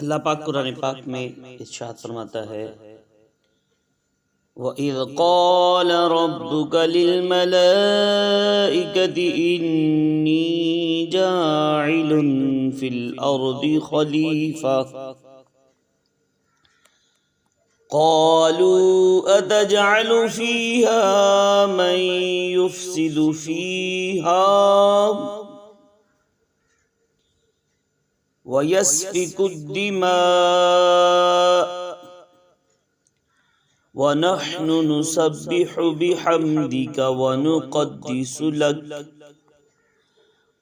اللہ پاک قرآن پاک میں ارشاد فرماتا ہے وَإِذْ قَالَ رَبُّكَ لِلْمَلَائِكَةِ إِنِّي جَاعِلٌ فِي الْأَرْضِ خَلِيفَةً قالوا أتجعل فيها من يفسد فيها ويسفك الدماء. ونحن نسبح بحمدك ونقدس لك.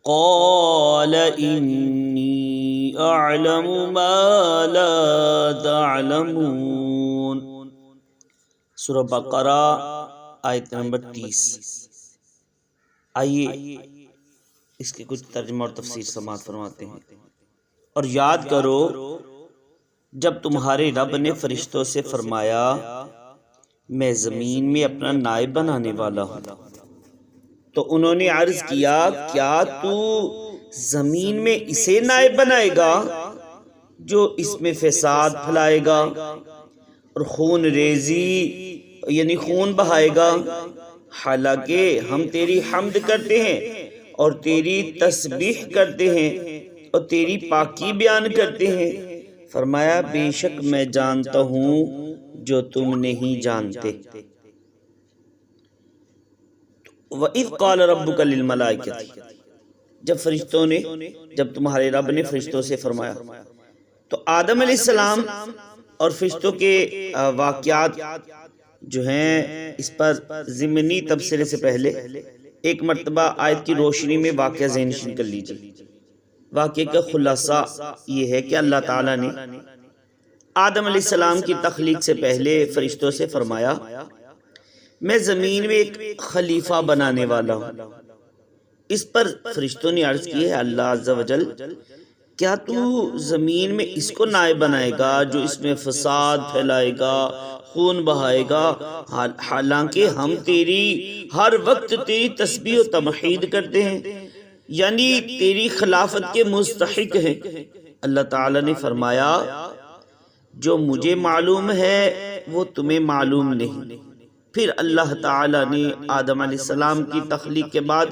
قال إني أعلم ما لا تعلمون. سورہ بقرہ آیت نمبر تیس آئیے اس کے کچھ ترجمہ اور تفسیر سماعت فرماتے ہیں. اور یاد کرو، جب تمہارے رب نے فرشتوں سے فرمایا، میں زمین میں اپنا نائب بنانے والا ہوں، تو انہوں نے عرض کیا کیا تو زمین میں اسے نائب بنائے گا جو اس میں فساد پھلائے گا اور خون ریزی یعنی خون بہائے گا؟ حالانکہ ہم تیری حمد کرتے ہیں اور تیری تسبیح کرتے ہیں۔ اور تیری پاکی بیان کرتے ہیں۔ فرمایا، بے شک میں جانتا ہوں جو تم نہیں جانتے۔ وَإِذْ قَالَ رَبُّكَ لِلْمَلَائِكَةِ، جب فرشتوں نے، جب تمہارے رب نے فرشتوں سے فرمایا، تو آدم علیہ السلام اور فرشتوں کے واقعات جو ہیں، اس پر ضمنی تبصرے سے پہلے، ایک مرتبہ آیت کی روشنی میں واقعہ ذہنشین کر لیجیے واقعے کا خلاصہ یہ ہے کہ اللہ تعالیٰ نے آدم علیہ السلام کی تخلیق سے پہلے فرشتوں سے فرمایا، میں زمین میں ایک خلیفہ بنانے والا ہوں۔ اس پر فرشتوں نے عرض کی ہے، اللہ عز و جل، کیا تو زمین میں اس کو نائب بنائے گا جو اس میں فساد پھیلائے گا، خون بہائے گا؟ حالانکہ ہم تیری ہر وقت تیری تسبیح و تمحید کرتے ہیں۔ یعنی تیری خلافت کے مستحق ہیں۔ اللہ تعالی نے فرمایا، جو مجھے معلوم ہے، وہ تمہیں معلوم نہیں۔ پھر اللہ تعالی نے آدم علیہ السلام کی تخلیق کے بعد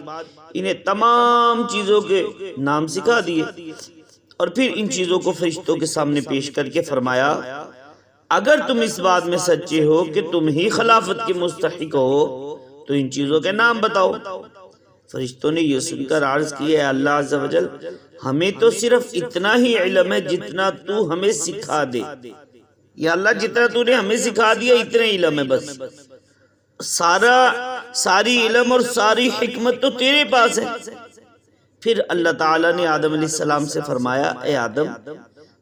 انہیں تمام چیزوں کے نام سکھا دیے۔ اور پھر ان چیزوں کو فرشتوں کے سامنے پیش کر کے فرمایا، اگر تم اس بات میں سچے ہو کہ تم ہی خلافت کے مستحق ہو، تو ان چیزوں کے نام بتاؤ۔ فرشتوں نے یہ سن کر عرض کی ہے اللہ عز و جل، ہمیں تو صرف اتنا ہی علم ہے جتنا تو ہمیں سکھا دے۔ یا اللہ، جتنا تو نے ہمیں سکھا دیا، اتنا علم ہے بس۔ سارا، ساری علم اور ساری حکمت تو تیرے پاس ہے۔ پھر اللہ تعالی نے آدم علیہ السلام سے فرمایا، اے آدم،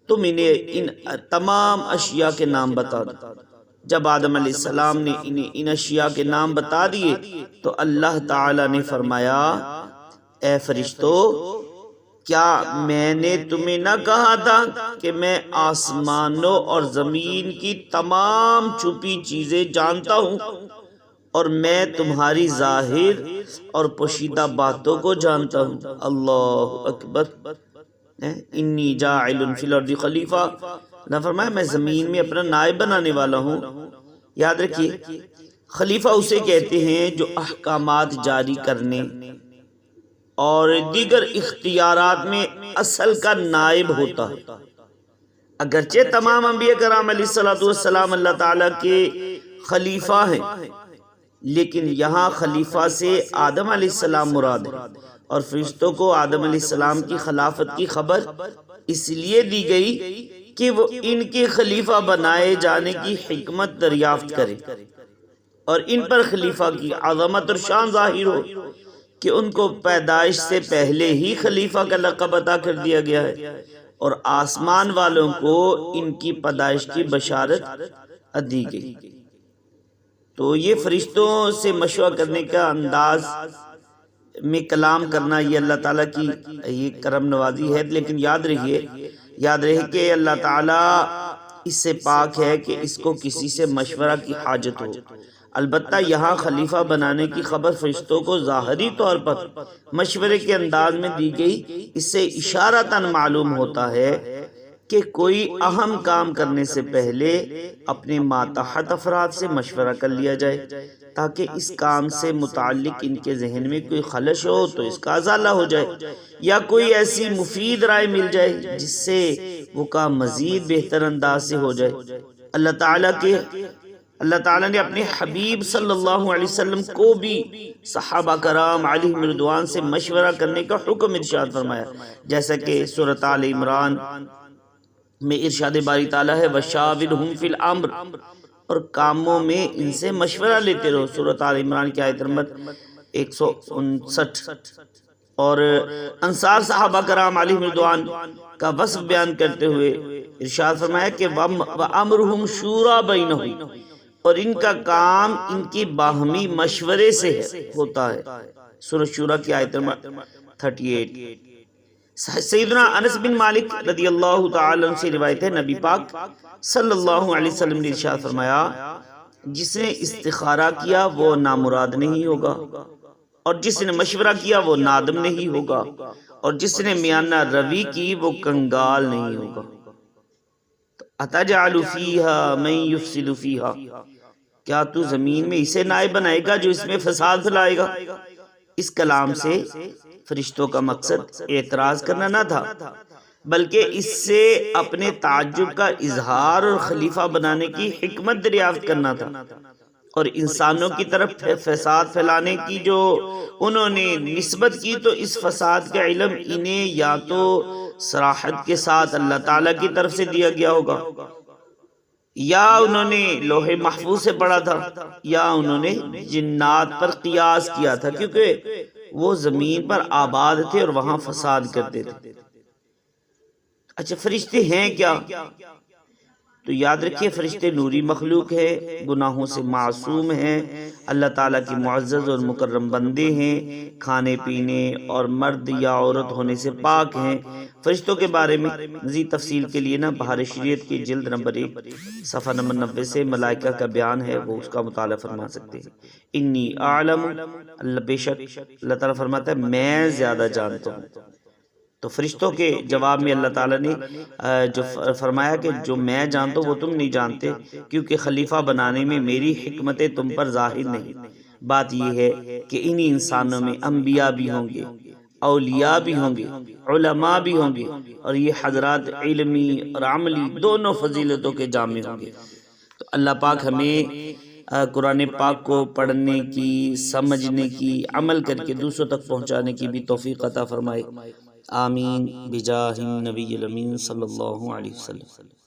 تم انہیں ان تمام اشیاء کے نام بتا دو۔ جب آدم علیہ السلام نے انہیں ان اشیاء کے نام بتا دیے، تو اللہ تعالی نے فرمایا، اے فرشتو، کیا میں نے تمہیں نہ کہا تھا کہ میں آسمانوں اور زمین کی تمام چھپی چیزیں جانتا ہوں اور میں تمہاری ظاہر اور پوشیدہ باتوں کو جانتا ہوں؟ اللہ اکبر۔ انی جاعل فی الارض خلیفہ۔ نہ فرمایا میں زمین میں اپنا نائب بنانے والا ہوں۔ یاد رکھیے، خلیفہ اسے کہتے ہیں جو احکامات جاری کرنے اور دیگر اختیارات میں اصل کا نائب ہوتا ہے۔ اگرچہ تمام انبیاء کرام علیہ السلام اللہ تعالیٰ کے خلیفہ ہیں، لیکن یہاں خلیفہ سے آدم علیہ السلام مراد ہے۔ اور فرشتوں کو آدم علیہ السلام کی خلافت کی خبر اس لیے دی گئی کہ وہ ان کے خلیفہ بنائے جانے کی حکمت دریافت کرے اور ان پر خلیفہ کی عظمت اور شان ظاہر ہو کہ ان کو پیدائش سے پہلے ہی خلیفہ کا لقب عطا کر دیا گیا ہے اور آسمان والوں کو ان کی پیدائش کی بشارت دی گئی۔ تو یہ فرشتوں سے مشورہ کرنے کا انداز میں کلام کرنا یہ اللہ تعالیٰ کی یہ کرم نوازی ہے، لیکن یاد رہیے یاد رہے کہ اللہ تعالیٰ اس سے پاک ہے کہ اس کو کسی سے مشورہ کی حاجت ہو۔ البتہ یہاں خلیفہ بنانے کی خبر فرشتوں کو ظاہری طور پر مشورے کے انداز میں دی گئی۔ اس سے اشارہ تن معلوم ہوتا ہے کہ کوئی اہم کام کرنے سے پہلے اپنے ماتحت افراد سے مشورہ کر لیا جائے تاکہ اس کام سے متعلق ان کے ذہن میں کوئی خلش ہو تو اس کا ازالہ ہو جائے یا کوئی ایسی مفید رائے مل جائے جس سے وہ کام مزید بہتر انداز سے ہو جائے۔ اللہ تعالیٰ کے اللہ تعالیٰ نے اپنے حبیب صلی اللہ علیہ وسلم کو بھی صحابہ کرام علی مردوان سے مشورہ کرنے کا حکم ارشاد فرمایا۔ جیسا کہ صورت آل عمران میں ارشاد باری تعالیٰ ہے وَشَاوِرْهُمْ فِي الْعَمْرِ اور کاموں میں ان سے مشورہ لیتے رہو۔ صورت آل عمران کی آیت نمبر ایک سو انسٹھ۔ اور انصار صحابہ کرام علی مردوان کا وصف بیان کرتے ہوئے ارشاد فرمایا کہ وَأَمْرُهُمْ شُورَا بَيْنَهُمْ۔ اور ان کا کام ان کی باہمی مشورے سے ہوتا ہے۔ سورہ شورہ کی آیت نمبر 38 سیدنا انس بن مالک رضی اللہ تعالی عنہ سے روایت ہے، نبی پاک صلی اللہ علیہ وسلم نے ارشاد فرمایا، جس نے استخارہ کیا وہ نامراد نہیں ہوگا، اور جس نے مشورہ کیا وہ نادم نہیں ہوگا، اور جس نے میانہ روی کی وہ کنگال نہیں ہوگا۔ اتجعل فیہا من یفسد فیہا کیا تو زمین میں اسے نائب بنائے گا جو اس میں فساد پھلائے گا؟ اس کلام سے فرشتوں کا مقصد اعتراض کرنا نہ تھا بلکہ اس سے اپنے تعجب کا اظہار اور خلیفہ بنانے کی حکمت دریافت کرنا تھا۔ اور انسانوں کی طرف فساد پھیلانے کی جو انہوں نے نسبت کی تو اس فساد کا علم انہیں یا تو سراحت کے ساتھ اللہ تعالیٰ کی طرف سے دیا گیا ہوگا۔ یا انہوں نے لوہے محفوظ سے پڑھا تھا یا انہوں نے جنات پر قیاس کیا تھا۔ کیونکہ وہ زمین پر آباد تھے اور وہاں فساد کرتے تھے۔ اچھا فرشتے ہیں کیا؟ تو یاد رکھیے فرشتے نوری مخلوق ہے گناہوں سے معصوم ہیں، اللہ تعالیٰ کی معزز اور مکرم بندے ہیں، کھانے پینے اور مرد یا عورت ہونے سے پاک ہیں۔ فرشتوں کے بارے میں مزید تفصیل کے لیے نا بہار شریعت کی جلد نمبر ایک، صفحہ نمبر نبے سے ملائکہ کا بیان ہے، وہ اس کا مطالعہ فرما سکتے ہیں۔ انی عالم اللہ بے شک، اللہ تعالیٰ فرماتا ہے، میں زیادہ جانتا ہوں۔ تو فرشتوں کے جواب میں اللہ تعالیٰ نے جو فرمایا کہ جو میں جانتا ہوں وہ تم نہیں جانتے، کیونکہ خلیفہ بنانے میں میری حکمتیں تم پر ظاہر نہیں۔ بات یہ ہے کہ انہی انسانوں میں انبیاء بھی ہوں گے، اولیاء بھی ہوں گے، علماء بھی ہوں گے، اور یہ حضرات علمی اور عملی دونوں فضیلتوں کے جامع ہوں گے۔ تو اللہ پاک ہمیں قرآن پاک کو پڑھنے کی، سمجھنے کی، عمل کر کے دوسروں تک پہنچانے کی بھی توفیق عطا فرمائے۔ آمین بجاہ النبی الامین صلی اللہ علیہ وسلم۔